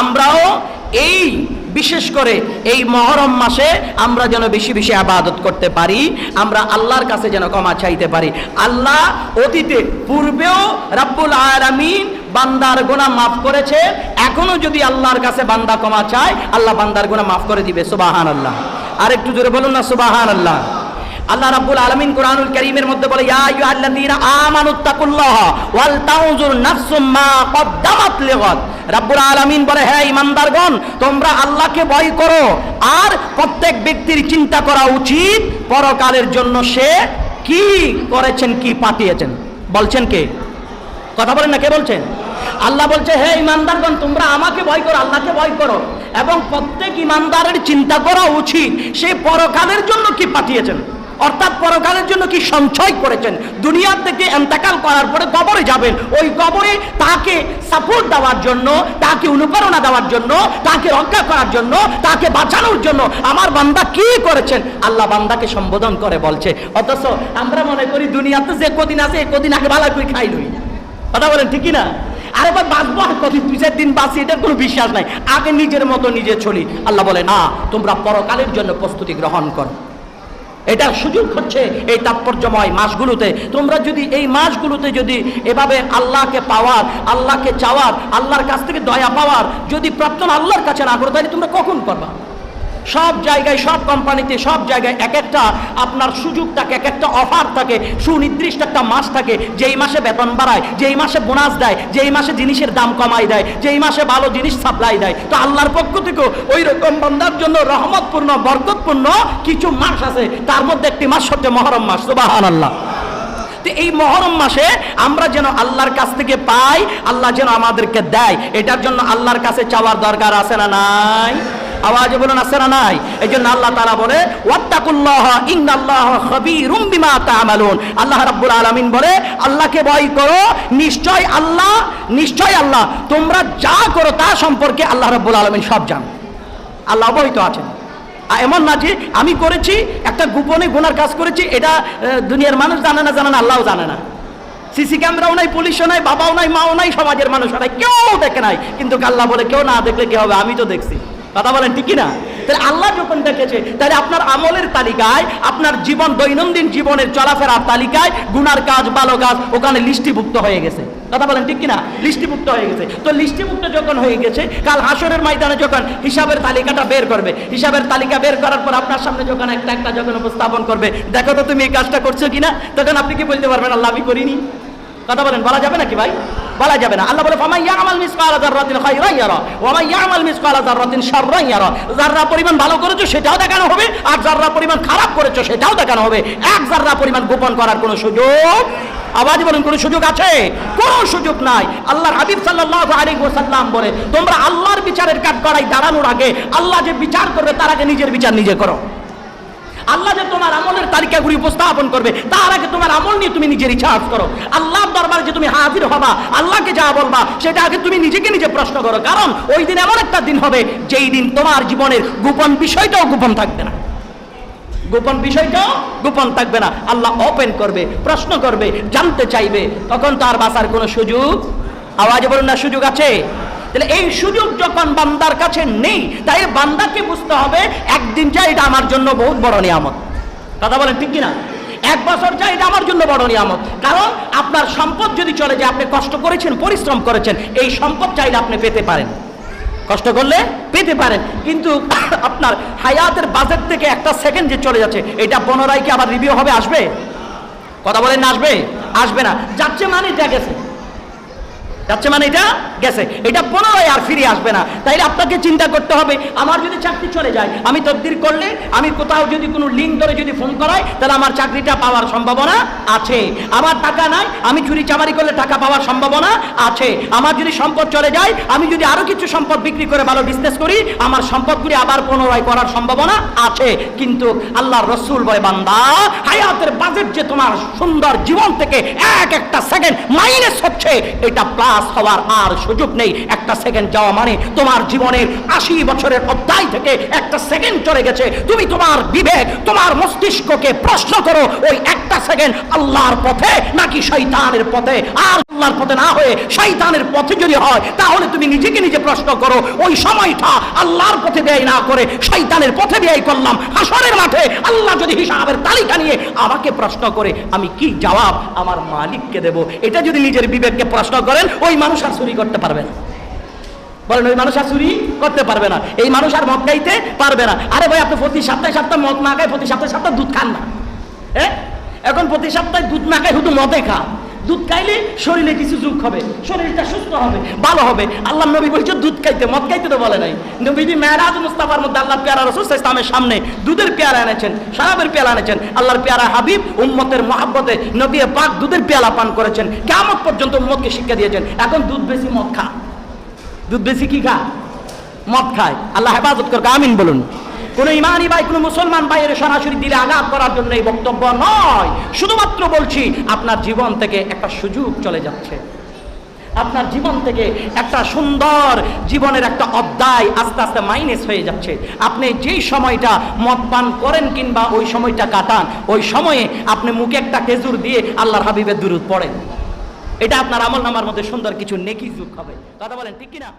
আমরাও এই, বিশেষ করে এই মহরম মাসে আমরা যেন বেশি বেশি আবাদত করতে পারি, আমরা আল্লাহর কাছে যেন ক্ষমা চাইতে পারি। আল্লাহ অতীতে পূর্বেও রাব্বুল আলামিন বান্দার গোনা মাফ করেছে, এখনও যদি আল্লাহর কাছে বান্দা ক্ষমা চায়, আল্লাহ বান্দার গোনা মাফ করে দিবে। সুবাহান আল্লাহ আর একটু জোরে বলুন না সুবাহান আল্লাহ আল্লাহ রাব্বুল আলামিন কোরআনুল কারীমের মধ্যে বলে, ইয়া আইয়ুহাল্লাযীনা আমানুত্তাকুল্লাহ ওয়াল তাউযুর নাফসুম মা কদ্দামাত লিগাদ। রাব্বুল আলামিন বলে, হে ইমানদারগণ তোমরা আল্লাহকে ভয় করো। আর প্রত্যেক ব্যক্তির চিন্তা করা উচিত, পরকালের জন্য সে কি করেছেন, কি পাঠিয়েছেন। বলছেন কে? কথা বলেন না, কে বলছেন? আল্লাহ বলছে, হে ইমানদারগণ তোমরা আমাকে ভয় করো, আল্লাহকে ভয় করো। এবং প্রত্যেক ইমানদারের চিন্তা করা উচিত, সে পরকালের জন্য কি পাঠিয়েছেন? অর্থাৎ পরকালের জন্য কি সঞ্চয় করেছেন? দুনিয়ার থেকে এন্তেকাল করার পরে কবরে যাবেন। ওই কবরে তাকে সাপোর্ট দেওয়ার জন্য, তাকে অনুপ্রেরণা দেওয়ার জন্য, তাকে রক্ষা করার জন্য, তাকে বাঁচানোর জন্য আমার বান্দা কি করেছেন? আল্লাহ বান্দাকে সম্বোধন করে বলছে, অথচ আমরা মনে করি দুনিয়াতে যে কদিন আছে, এই কদিন আগে ভালো করে খাই লই। কথা বলেন ঠিকই না আর এবার বাঁচবো আর কদিন? দুই চার দিন বাঁচি, এটার কোনো বিশ্বাস নাই। আগে নিজের মতো নিজে চলি। আল্লাহ বলে, না, তোমরা পরকালের জন্য প্রস্তুতি গ্রহণ করো। এটার সুযোগ হচ্ছে এই তাৎপর্যময় মাসগুলোতে। তোমরা যদি এই মাসগুলোতে যদি এভাবে আল্লাহকে পাওয়ার, আল্লাহকে চাওয়ার, আল্লাহর কাছ থেকে দয়া পাওয়ার, যদি প্রাপ্তন আল্লাহর কাছে না করো, তাহলে তোমরা কখন করবা সব জায়গায়, সব কোম্পানিতে, সব জায়গায় এক একটা আপনার সুযোগ থাকে, এক একটা অফার থাকে, সুনির্দিষ্ট একটা মাস থাকে, যেই মাসে বেতন বাড়ায়, যেই মাসে বোনাস দেয়, যেই মাসে জিনিসের দাম কমাই দেয়, যেই মাসে ভালো জিনিস সাপ্লাই দেয়। তো আল্লাহর পক্ষ থেকেও ওই রকম বান্দার জন্য রহমতপূর্ণ, বরকতপূর্ণ কিছু মাস আছে। তার মধ্যে একটি মাস হচ্ছে মহরম মাস সুবাহান আল্লাহ তো এই মহরম মাসে আমরা যেন আল্লাহর কাছ থেকে পাই, আল্লাহ যেন আমাদেরকে দেয়। এটার জন্য আল্লাহর কাছে চাওয়ার দরকার আছে না নাই? আওয়াজে বলুন, আছে না নাই? এই জন্য আল্লাহ তাআলা বলে, ওয়াত্তাকুল্লাহ, ইন্নাল্লাহ খাবীরুম বিমা তা'মালুন। আল্লাহ রাব্বুল আলামিন বলে, আল্লাহকে ভয় করো, নিশ্চয় আল্লাহ নিশ্চয় আল্লাহ, তোমরা যা করো তা সম্পর্কে আল্লাহ রাব্বুল আলামিন সব জানেন আল্লাহ অবহিত আছেন। এমন না যে আমি করেছি, একটা গোপনে গুনার কাজ করেছি, এটা দুনিয়ার মানুষ জানে না জানে না, আল্লাহও জানে না। সিসি ক্যামেরাও নাই, পুলিশও নাই, বাবাও নাই, মাও নাই, সমাজের মানুষ নাই, কেউ দেখে নাই। কিন্তু আল্লাহ বলে, কেউ না দেখলে কি হবে? আমি তো দেখছি। কথা বলেন ঠিকই না তাহলে আল্লাহ যখন দেখেছে, তাহলে আপনার আমলের তালিকায়, আপনার জীবন, দৈনন্দিন জীবনের চলাফেরার তালিকায় গুনার কাজ, ভালো কাজ, ওখানে লিস্টিভুক্ত হয়ে গেছে। কথা বলেন, ঠিক কিনা? লিস্টিভুক্ত হয়ে গেছে। তো লিস্টিভুক্ত যখন হয়ে গেছে, কাল হাসরের ময়দানে যখন হিসাবের তালিকাটা বের করবে, হিসাবের তালিকা বের করার পর আপনার সামনে যখন একটা একটা যখন উপস্থাপন করবে, দেখো তো তুমি এই কাজটা করছ কিনা? তখন আপনি কি বলতে পারবেন, আল্লাহ, আমি করিনি কথা বলেন, বলা যাবে নাকি ভাই? বলা যাবে না। আল্লাহ বলে ফামাই ইয়ামাল মিসকালা যাররাতিন খায়রান ইয়ারা, ওয়া মান ইয়ামাল মিসকালা যাররাতিন শাররান ইয়ারা। যাররা পরিমাণ ভালো করেছ, সেটাও দেখানো হবে, আর যাররা পরিমাণ খারাপ করেছ, সেটাও দেখানো হবে। এক যাররা পরিমাণ গোপন করার কোনো সুযোগ, আওয়াজ বলুন, কোনো সুযোগ আছে? কোনো সুযোগ নাই। আল্লাহর হাবিব সাল্লাল্লাহু আলাইহি ওয়াসাল্লাম বলে, তোমরা আল্লাহর বিচারের কাঠগড়ায় দাঁড়ানোর আগে, আল্লাহ যে বিচার করবে, তার আগে নিজের বিচার নিজে করো। আল্লাহ যে তোমার তালিকাগুলি উপস্থাপন করবে। তার আগে তোমার আমল নিয়ে তুমি নিজের রিচার্জ করো। আল্লাহর দরবারে যে তুমি হাজির হবা, আল্লাহকে যা বলবা, সেটা আগে তুমি নিজেকে নিজে প্রশ্ন করো। কারণ ওই দিন এমন একটা দিন হবে, যেই দিন তোমার জীবনের গোপন বিষয়টাও গোপন থাকবে না। গোপন বিষয়টাও গোপন থাকবে না। আল্লাহ ওপেন করবে, প্রশ্ন করবে, জানতে চাইবে। তখন তার বাঁচার কোনো সুযোগ, আওয়াজে বলুন না সুযোগ আছে? তাহলে এই সুযোগ যখন বান্দার কাছে নেই তাই বান্দাকে বুঝতে হবে, একদিন যা এটা আমার জন্য বহুত বড় নিয়ামত। কথা বলেন ঠিক কিনা? এক বছর যা এটা আমার জন্য বড় নিয়ামত। কারণ আপনার সম্পদ যদি চলে যায়, আপনি কষ্ট করেছেন, পরিশ্রম করেছেন, এই সম্পদ চাইলে আপনি পেতে পারেন। কষ্ট করলে পেতে পারেন। কিন্তু আপনার হায়াতের বাজেট থেকে একটা সেকেন্ড যে চলে যাচ্ছে, এটা পুনরায় কি আবার রিভিউ হবে? আসবে? কথা বলেন আসবে? আসবে না। যাচ্ছে মানে যা গেছে। যাচ্ছে মানে এটা গেছে। এটা পুনরায় আর ফিরে আসবে না। তাইলে আপনাকে চিন্তা করতে হবে, আমার যদি চাকরি চলে যায়, আমি তদবির করলে, আমি কোথাও যদি কোনো লিঙ্ক ধরে যদি ফোন করাই, তাহলে আমার চাকরিটা পাওয়ার সম্ভাবনা আছে। আমার টাকা নাই, আমি চুরি চামারি করলে টাকা পাওয়ার সম্ভাবনা আছে। আমার যদি সম্পদ চলে যায়, আমি যদি আরও কিছু সম্পদ বিক্রি করে ভালো বিজনেস করি, আমার সম্পদগুলি আবার পুনরায় করার সম্ভাবনা আছে। কিন্তু আল্লাহর রসুল বয় বান্দা, হায়াতের বাজেট যে তোমার সুন্দর জীবন থেকে এক একটা সেকেন্ড মাইনাস হচ্ছে, এটা প্লাস হওয়ার আর সুযোগ নেই। একটা সেকেন্ড যাওয়া মানে তোমার জীবনের আশি বছরের অধ্যায় থেকে একটা সেকেন্ড চলে গেছে। তুমি তোমার বিবেক, তোমার মস্তিষ্ককে প্রশ্ন করো, ওই একটা সেকেন্ড আল্লাহর পথে নাকি শৈতানের পথে? আর আল্লাহর পথে না হয়ে শয়তানের পথে যদি হয়, তাহলে তুমি নিজেকে নিজে প্রশ্ন করো, ওই সময়টা আল্লাহর পথে ব্যয় না করে শয়তানের পথে ব্যয় করলাম, হাসরের মাঠে আল্লাহ যদি হিসাবের তালিকা নিয়ে আমাকে প্রশ্ন করে, আমি কি জবাব আমার মালিককে দেব? এটা যদি নিজের বিবেককে প্রশ্ন করেন, ওই মানুষ আর চুরি করতে পারবে না। বলেন, ওই মানুষ আর চুরি করতে পারবে না। এই মানুষ আর মদ খাইতে পারবে না। আরে ভাই, আপনি প্রতি সপ্তাহে সপ্তাহে মদ না খায়, প্রতি সপ্তাহে সপ্তাহে দুধ খান না। হ্যাঁ? এখন প্রতি সপ্তাহে দুধ না খায়, শুধু মদে খা দুধ খাইলে শরীরে কিছু যুগ হবে, শরীরটা সুস্থ হবে, ভালো হবে। আল্লাহ নবী বলছে, দুধ খাইতে, মদ খাইতে তো বলে নাই। নবীজি মেহরাজ মুস্তাফার মধ্যে আল্লাহ পেয়ারা রসুল ইসলামের সামনে দুধের পেয়ারা এনেছেন শরাবের পেয়ালা এনেছেন, আল্লাহর পেয়ারা হাবিব, উম্মতের মহাব্বতে নবী পাক দুধের পেয়ালা পান করেছেন কেমন পর্যন্ত উম্মতকে শিক্ষা দিয়েছেন, এখন দুধ বেশি মদ খা। দুধ বেশি কি খা? মদ খায়। আল্লাহ হেফাজত করবে আমিন বলুন। কোন ইমানি ভাই কোন মুসলমান ভাইয়ের সরাসরি দিলে আঘাত করার জন্য এই বক্তব্য নয়। শুধুমাত্র বলছি, আপনার জীবন থেকে একটা সুযোগ চলে যাচ্ছে। আপনার জীবন থেকে একটা সুন্দর জীবনের একটা অধ্যায় আস্তে আস্তে মাইনাস হয়ে যাচ্ছে। আপনি যেই সময়টা মদ পান করেন কিংবা ওই সময়টা কাটান, ওই সময়ে আপনি মুখে একটা খেজুর দিয়ে আল্লাহর হাবিবের দুরুদ পড়েন। এটা আপনার আমল নামার মধ্যে সুন্দর কিছু নেকি যুগ হবে। কথা বলেন, ঠিক কিনা?